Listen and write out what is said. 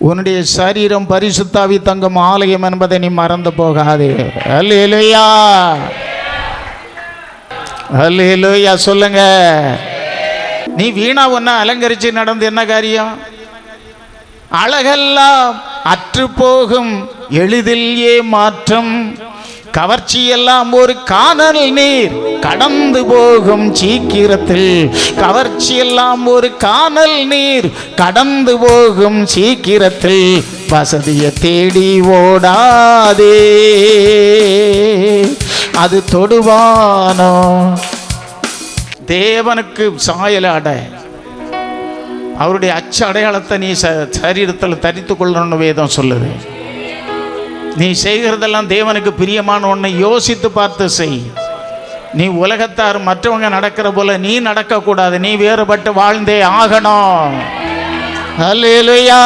உன்னுடைய சரீரம் பரிசுத்தாவி தங்கும் ஆலயம் என்பதை நீ மறந்து போகாதே. அல்லேலூயா. அல்லேலூயா சொல்லுங்க. நீ வீணா ஒன்ன அலங்கரிச்சு நடந்து என்ன காரியம்? அழகெல்லாம் அற்று போகும் எளிதில் ஏ மாற்றம் கவர்ச்சியெல்லாம் ஒரு காணல் நீர் கடந்து போகும் சீக்கிரத்தில். கவர்ச்சியெல்லாம் ஒரு காணல் நீர் கடந்து போகும் சீக்கிரத்தில். வசதியை தேடி ஓடாதே. அது தொடுவானோ? தேவனுக்கு சாயலாட அவருடைய அச்ச அடையாளத்தை நீ ச சரீரத்தில் தரித்து கொள்ளணும்னு வேதம் சொல்லுது. நீ செய்கிறதெல்லாம் தேவனுக்கு பிரியமான ஒன்றை யோசித்து பார்த்து செய். நீ உலகத்தார் மற்றவங்க நடக்கிற போல நீ நடக்கக்கூடாது. நீ வேறுபட்டு வாழ்ந்தே ஆகணும். அல்லேலூயா